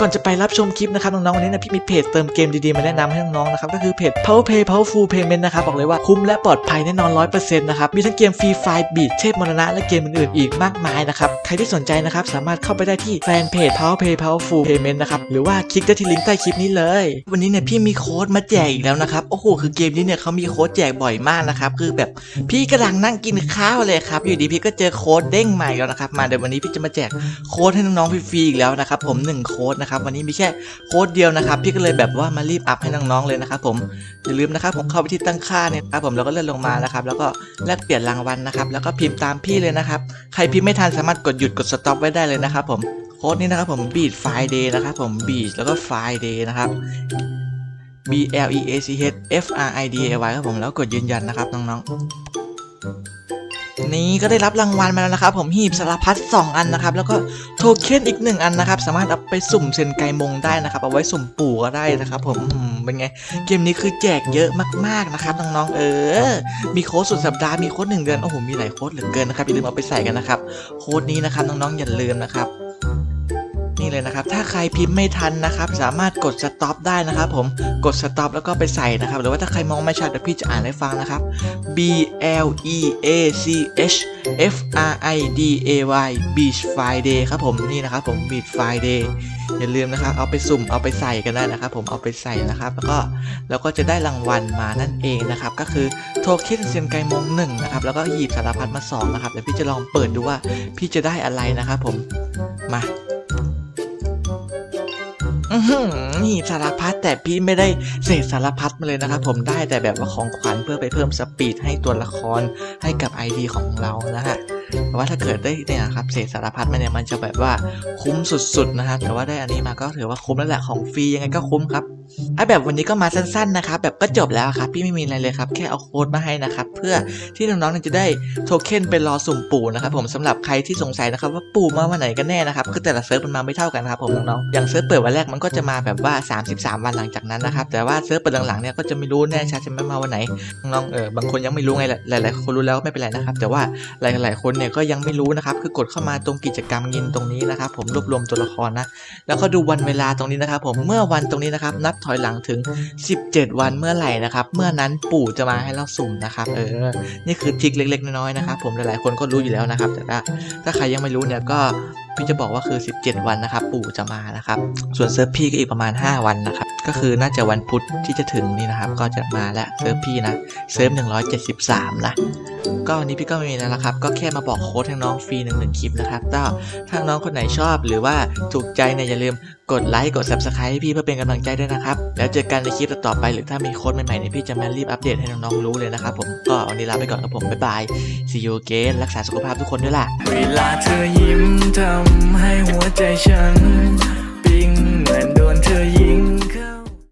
ก่อนจะไปรับชมคลิปนะครับน้องๆวันนี้นะพี่มีเพจเติมเกมดีๆมาแนะนำให้น้องๆนะครับก็คือเพจ Power Pay Powerful Payment นะครับบอกเลยว่าคุ้มและปลอดภัยแน่นอน 100%นะครับมีทั้งเกมฟรีไฟล์บีทเทพมรณะและเกมอื่นๆอีกมากมายนะครับใครที่สนใจนะครับสามารถเข้าไปได้ที่แฟนเพจ Power Pay Powerful Payment นะครับหรือว่าคลิกได้ที่ลิงก์ใต้คลิปนี้เลย วันนี้เนี่ยพี่มีโค้ดมาแจกอีกแล้วนะครับโอ้โหคือเกมนี้เนี่ยเขามีโค้ดแจกบ่อยมากนะครับคือแบบพี่กำลังนั่งกินข้าวเลยครับอยู่ดีพี่ก็เจอโค้ดเด้งใหม่แล้วนะครับมาเดี๋ยววันนี้พี่จะมาแจกโค้ดให้น้องๆฟรีๆอีกแล้วนะครับผมหนึ่งโค้ดนะครับวันนี้มีแค่โค้ดเดียวนะครับพี่ก็เลยแบบว่ามารีบอัพให้น้องๆเลยนะครับผมอย่าลืมนะครับผมเข้าไปที่ตั้งค่าเนี่ยครับผมแล้วก็เลื่อนลงมานะครับแล้วก็แลกเปลี่ยนรางวัลนะครับแล้วก็พิมพ์ตามพี่เลยนะครับใครพิมพ์ไม่ทันสามารถกดหยุดกดสต็อปไว้ได้เลยนะครับผมโค้ดนี้นะครับผม beat friday นะครับผม beat แล้วก็ friday นะครับ B L E A C H F R I D A Y ครับผมแล้วกดยืนยันนะครับน้องๆ นี้ก็ได้รับรางวัลมาแล้วนะครับ ผมหีบสารพัด2อันนะครับ แล้วก็โทเค็นอีก 1 อันนะครับ สามารถเอาไปสุ่มเซนไกมงได้นะครับ เอาไว้สุ่มปู่ก็ได้นะครับผมอืมเป็นไง เกมนี้คือแจกเยอะมากๆนะครับน้องๆเออ มีโค้ดสุดสัปดาห์มีโค้ดหนึ่งเดือนโอ้โหมีหลายโค้ดเหลือเกินนะครับอย่าลืมเอาไปใส่กันนะครับโค้ดนี้นะครับน้องๆอย่าลืมนะครับ นี่เลยนะครับ ถ้าใครพิมพ์ไม่ทันนะครับ สามารถกด stop ได้นะครับ ผมกด stop แล้วก็ไปใส่นะครับ หรือว่าถ้าใครมองไม่ชัดเดี๋ยวพี่จะอ่านให้ฟังนะครับ B L E A C H F R I D A Y Beach Friday ครับผมนี่นะครับผม Beach Friday อย่าลืมนะครับ เอาไปสุ่มเอาไปใส่กันได้นะครับ ผมเอาไปใส่นะครับ แล้วก็แล้วก็จะได้รางวัลมานั่นเองนะครับ ก็คือโทเค็นเซียนไกมงหนึ่งนะครับ แล้วก็หยิบสารพัดมาสองนะครับเดี๋ยวพี่จะลองเปิดดูว่าพี่จะได้อะไรนะครับผมมา นี่สารพัดแต่พี่ไม่ได้เศษสารพัดมาเลยนะครับ ผมได้แต่แบบว่าของขวัญเพื่อไปเพิ่มสปีดให้ตัวละครให้กับ ID ของเรานะฮะ แต่ว่าถ้าเกิดได้เนี่ยครับเศษสารพัดมาเนี่ยมันจะแบบว่าคุ้มสุดๆนะฮะแต่ว่าได้อันนี้มาก็ถือว่าคุ้มแล้วแหละของฟรียังไงก็คุ้มครับไอ้แบบวันนี้ก็มาสั้นๆนะครับแบบก็จบแล้วครับพี่ไม่มีอะไรเลยครับแค่เอาโค้ดมาให้นะครับเพื่อที่น้องๆจะได้โทเค็นไปรอสุ่มปู่นะครับผมสำหรับใครที่สงสัยนะครับว่าปู่มาวันไหนกันแน่นะครับคือแต่ละเซิร์ฟมันมาไม่เท่ากันนะครับผมน้องๆอย่างเซิร์ฟเปิดวันแรกมันก็จะมาแบบว่า 33 วันหลังจากนั้นนะครับแต่ว่าเซิร์ฟเปิดหลังๆเนี่ยก็จะไม่รู้แน่ชัดจะไม่มาวันไหนน้องๆเออบางคนยังไม่รู้ไงหลายๆคนรู้แล้วไม่เป็นไรนะครับแต่ว่าหลายๆคนเนี่ยก็ยังไม่รู้นะครับ คือกดเข้ามาตรงกิจกรรมเงินตรงนี้นะครับ ผมรวบรวมตัวละครนะ แล้วก็ดูวันเวลาตรงนี้นะครับ ผมเมื่อวันตรงนี้นะครับ นับถอยหลังถึง 17 วันเมื่อไหร่นะครับ เมื่อนั้นปู่จะมาให้เราสุ่มนะครับ เออ นี่คือทริคเล็ก ๆ น้อยๆนะครับ ผมหลายๆคนก็รู้อยู่แล้วนะครับ แต่ถ้าถ้าใครยังไม่รู้เนี่ยก็พี่จะบอกว่าคือ 17 วันนะครับ ปู่จะมานะครับ ส่วนเซิร์ฟพี่ก็อีกประมาณ 5 วันนะครับ ก็คือน่าจะวันพุธที่จะถึงนี่นะครับ ก็จะมาแล้วเซิร์ฟพี่นะเซิร์ฟ173 นะ ก็วันนี้พี่ก็ไม่มีแล้วนะครับ ก็แค่มาบอกโค้ดให้น้องฟรีหนึ่งหนึ่งคลิปนะครับถ้าถ้าน้องคนไหนชอบหรือว่าถูกใจเนี่ยอย่าลืมกดไลค์กด subscribe ให้พี่เพื่อเป็นกำลังใจด้วยนะครับ แล้วเจอกันในคลิปต่อไปหรือถ้ามีโค้ดใหม่ๆเนี่ยพี่จะมารีบอัปเดตให้น้องๆรู้เลยนะครับผมก็วันนี้ลาไปก่อนครับผมบ๊ายบาย see you again รักษาสุขภาพทุกคนด้วยล่ะเวลาเธอยิ้มทำให้หัวใจฉัน